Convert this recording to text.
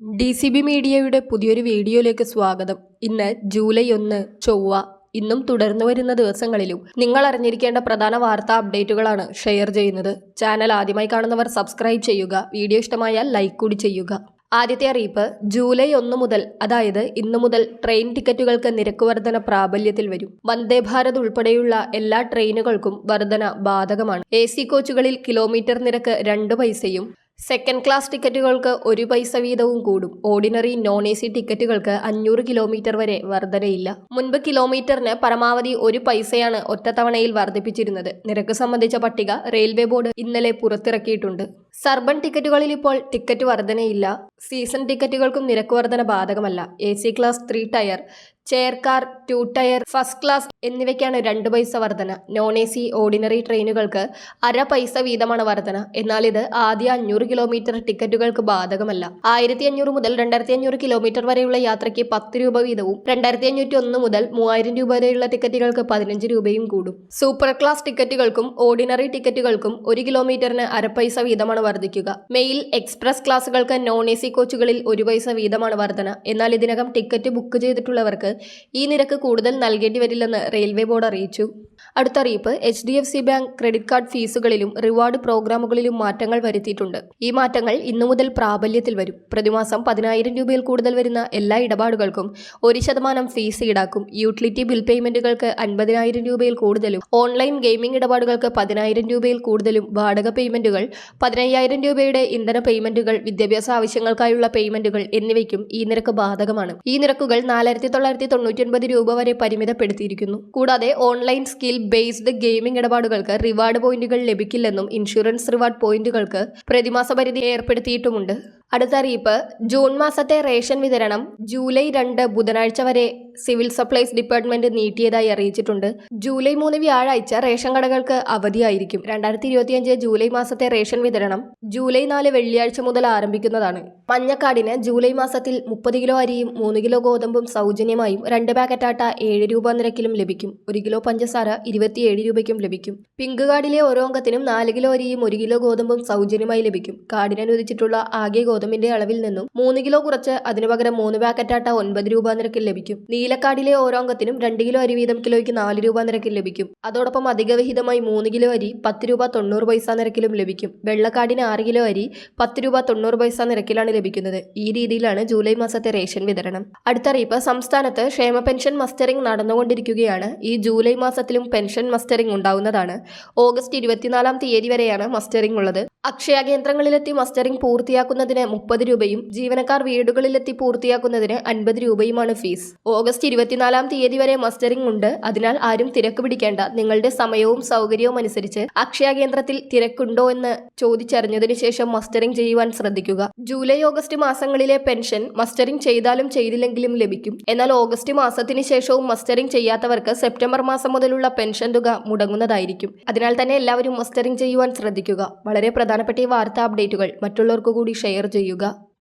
D C B മീഡിയയുടെ പുതിയൊരു വീഡിയോയിലേക്ക് സ്വാഗതം. ഇന്ന് ജൂലൈ ഒന്ന് ചൊവ്വ ഇന്നും തുടർന്നു വരുന്ന ദിവസങ്ങളിലും നിങ്ങൾ അറിഞ്ഞിരിക്കേണ്ട പ്രധാന വാർത്താ അപ്ഡേറ്റുകളാണ് ഷെയർ ചെയ്യുന്നത്. ചാനൽ ആദ്യമായി കാണുന്നവർ സബ്സ്ക്രൈബ് ചെയ്യുക വീഡിയോ ഇഷ്ടമായാൽ ലൈക്ക് കൂടി ചെയ്യുക. ആദ്യത്തെ അറിയിപ്പ് ജൂലൈ ഒന്ന് മുതൽ അതായത് ഇന്നു മുതൽ ട്രെയിൻ ടിക്കറ്റുകൾക്ക് നിരക്ക് വർധന പ്രാബല്യത്തിൽ വരും. വന്ദേ ഭാരത് ഉൾപ്പെടെയുള്ള എല്ലാ ട്രെയിനുകൾക്കും വർധന ബാധകമാണ്. എ സി കോച്ചുകളിൽ കിലോമീറ്റർ നിരക്ക് രണ്ട് പൈസയും സെക്കൻഡ് ക്ലാസ് ടിക്കറ്റുകൾക്ക് ഒരു പൈസ വീതവും കൂടും. ഓർഡിനറി നോൺ എ സി ടിക്കറ്റുകൾക്ക് അഞ്ഞൂറ് കിലോമീറ്റർ വരെ വർധനയില്ല. മുൻപ് കിലോമീറ്ററിന് പരമാവധി ഒരു പൈസയാണ് ഒറ്റത്തവണയിൽ വർദ്ധിപ്പിച്ചിരുന്നത്. നിരക്ക് സംബന്ധിച്ച പട്ടിക റെയിൽവേ ബോർഡ് ഇന്നലെ പുറത്തിറക്കിയിട്ടുണ്ട്. സർബൺ ടിക്കറ്റുകളിൽ ഇപ്പോൾ ടിക്കറ്റ് വർധനയില്ല. സീസൺ ടിക്കറ്റുകൾക്കും നിരക്ക് വർധന ബാധകമല്ല. A C class three tier chair car two tier first class എന്നിവയ്ക്കാണ് രണ്ട് പൈസ വർധന. നോൺ എ സി ഓർഡിനറി ട്രെയിനുകൾക്ക് അര പൈസ വീതമാണ് വർധന. എന്നാൽ ഇത് ആദ്യ അഞ്ഞൂറ് കിലോമീറ്റർ ടിക്കറ്റുകൾക്ക് ബാധകമല്ല. ആയിരത്തി അഞ്ഞൂറ് മുതൽ രണ്ടായിരത്തി അഞ്ഞൂറ് കിലോമീറ്റർ വരെയുള്ള യാത്രയ്ക്ക് പത്ത് രൂപ വീതവും രണ്ടായിരത്തി അഞ്ഞൂറ്റി ഒന്ന് മുതൽ മൂവായിരം രൂപ വരെയുള്ള ടിക്കറ്റുകൾക്ക് പതിനഞ്ച് രൂപയും കൂടും. സൂപ്പർ ക്ലാസ് ടിക്കറ്റുകൾക്കും ഓർഡിനറി ടിക്കറ്റുകൾക്കും ഒരു കിലോമീറ്ററിന് അര പൈസ വീതമാണ് വർദ്ധിക്കുക. മെയിൽ എക്സ്പ്രസ് ക്ലാസുകൾക്ക് നോൺ എ സി കോച്ചുകളിൽ ഒരു പൈസ വീതമാണ് വർധന. എന്നാൽ ഇതിനകം ടിക്കറ്റ് ബുക്ക് ചെയ്തിട്ടുള്ളവർക്ക് ഈ നിരക്ക് കൂടുതൽ നൽകേണ്ടി വരില്ലെന്ന് റെയിൽവേ ബോർഡ് അറിയിച്ചു. അടുത്ത അറിയിപ്പ് H D F C bank credit card ഫീസുകളിലും reward പ്രോഗ്രാമുകളിലും മാറ്റങ്ങൾ വരുത്തിയിട്ടുണ്ട്. ഈ മാറ്റങ്ങൾ ഇന്നു മുതൽ പ്രാബല്യത്തിൽ വരും. പ്രതിമാസം പതിനായിരം രൂപയിൽ കൂടുതൽ വരുന്ന എല്ലാ ഇടപാടുകൾക്കും ഒരു ശതമാനം ഫീസ് ഈടാക്കും. യൂട്ടിലിറ്റി ബിൽ പേയ്മെന്റുകൾക്ക് അൻപതിനായിരം രൂപയിൽ കൂടുതലും ഓൺലൈൻ ഗെയിമിംഗ് ഇടപാടുകൾക്ക് പതിനായിരം രൂപയിൽ കൂടുതലും വാടക പേയ്മെന്റുകൾ പതിനയ്യായിരം രൂപയുടെ ഇന്ധന പേയ്മെന്റുകൾ വിദ്യാഭ്യാസ ആവശ്യങ്ങൾക്കായുള്ള പേയ്മെന്റുകൾ എന്നിവയ്ക്കും ഈ നിരക്ക് ബാധകമാണ്. ഈ നിരക്കുകൾ നാലായിരത്തി തൊള്ളായിരത്തി തൊണ്ണൂറ്റി രൂപ വരെ പരിമിതപ്പെടുത്തിയിരിക്കുന്നു. കൂടാതെ ഓൺലൈൻ സ്കിൽ ബേസ്ഡ് ഗെയിമിംഗ് ഇടപാടുകൾക്ക് റിവാർഡ് പോയിന്റുകൾ ലഭിക്കില്ലെന്നും ഇൻഷുറൻസ് റിവാർഡ് പോയിന്റുകൾക്ക് പ്രതിമാസ പരിധി ഏർപ്പെടുത്തിയിട്ടുമുണ്ട്. അടുത്ത അറിയിപ്പ് ജൂൺ മാസത്തെ റേഷൻ വിതരണം ജൂലൈ രണ്ട് ബുധനാഴ്ച വരെ സിവിൽ സപ്ലൈസ് ഡിപ്പാർട്ട്മെന്റ് നീട്ടിയതായി അറിയിച്ചിട്ടുണ്ട്. ജൂലൈ മൂന്ന് വ്യാഴാഴ്ച റേഷൻ കടകൾക്ക് അവധിയായിരിക്കും. രണ്ടായിരത്തി ഇരുപത്തിയഞ്ച് ജൂലൈ മാസത്തെ റേഷൻ വിതരണം ജൂലൈ നാല് വെള്ളിയാഴ്ച മുതൽ ആരംഭിക്കുന്നതാണ്. മഞ്ഞക്കാടിന് ജൂലൈ മാസത്തിൽ മുപ്പത് കിലോ അരിയും മൂന്ന് കിലോ ഗോതമ്പും സൗജന്യമായും രണ്ട് പാക്കറ്റ് ആട്ട ഏഴ് രൂപ നിരക്കിലും ലഭിക്കും. ഒരു കിലോ പഞ്ചസാര ഇരുപത്തിയേഴ് രൂപയ്ക്കും ലഭിക്കും. പിങ്ക് കാർഡിലെ ഓരോ അംഗത്തിനും നാല് കിലോ അരിയും ഒരു കിലോ ഗോതമ്പും സൗജന്യമായി ലഭിക്കും. കാർഡിന് അനുവദിച്ചിട്ടുള്ള ആകെ ഗോതമ്പിന്റെ അളവിൽ നിന്നും മൂന്ന് കിലോ കുറച്ച് അതിനു പകരം മൂന്ന് പാക്കറ്റ് ആട്ട ഒൻപത് രൂപ നിരക്കിൽ ലഭിക്കും. നീലക്കാടിലെ ഓരോ അംഗത്തിനും രണ്ട് കിലോ അരി വീതം കിലോയ്ക്ക് നാല് രൂപ നിരക്കിൽ ലഭിക്കും. അതോടൊപ്പം അധിക വിഹിതമായി മൂന്ന് കിലോ അരി പത്ത് രൂപ തൊണ്ണൂറ് പൈസ നിരക്കിലും ലഭിക്കും. വെള്ളക്കാടിന് ആറ് കിലോ അരി പത്ത് രൂപ തൊണ്ണൂറ് പൈസ നിരക്കിലാണ് ലഭിക്കുന്നത്. ഈ രീതിയിലാണ് ജൂലൈ മാസത്തെ റേഷൻ വിതരണം. അടുത്തറിയിപ്പ് സംസ്ഥാനത്ത് ക്ഷേമ പെൻഷൻ മസ്റ്ററിംഗ് നടന്നുകൊണ്ടിരിക്കുകയാണ്. ഈ ജൂലൈ മാസത്തിലും പെൻഷൻ മസ്റ്ററിംഗ് ഉണ്ടാവുന്നതാണ്. ഓഗസ്റ്റ് ഇരുപത്തിനാലാം തീയതി വരെയാണ് മസ്റ്ററിംഗ് ഉള്ളത്. അക്ഷയ കേന്ദ്രങ്ങളിലെത്തി മസ്റ്ററിംഗ് പൂർത്തിയാക്കുന്നതിന് മുപ്പത് രൂപയും ജീവനക്കാർ വീടുകളിലെത്തി പൂർത്തിയാക്കുന്നതിന് അൻപത് രൂപയുമാണ് ഫീസ്. ഓഗസ്റ്റ് ഇരുപത്തിനാലാം തീയതി വരെ മസ്റ്ററിംഗ് ഉണ്ട്. അതിനാൽ ആരും തിരക്ക് പിടിക്കേണ്ട. നിങ്ങളുടെ സമയവും സൗകര്യവും അനുസരിച്ച് അക്ഷയ കേന്ദ്രത്തിൽ തിരക്കുണ്ടോ എന്ന് ചോദിച്ചറിഞ്ഞതിനു ശേഷം മസ്റ്ററിംഗ് ചെയ്യുവാൻ ശ്രദ്ധിക്കുക. ജൂലൈ ഓഗസ്റ്റ് മാസങ്ങളിലെ പെൻഷൻ മസ്റ്ററിംഗ് ചെയ്താലും ചെയ്തില്ലെങ്കിലും ലഭിക്കും. എന്നാൽ ഓഗസ്റ്റ് മാസത്തിന് ശേഷവും മസ്റ്ററിംഗ് ചെയ്യാത്തവർക്ക് സെപ്റ്റംബർ മാസം മുതലുള്ള പെൻഷൻ തുക മുടങ്ങുന്നതായിരിക്കും. അതിനാൽ തന്നെ എല്ലാവരും മസ്റ്ററിംഗ് ചെയ്യുവാൻ ശ്രദ്ധിക്കുക. വളരെ പ്രധാനപ്പെട്ട ഈ വാർത്താ അപ്ഡേറ്റുകൾ മറ്റുള്ളവർക്ക് കൂടി ഷെയർ ചെയ്യുക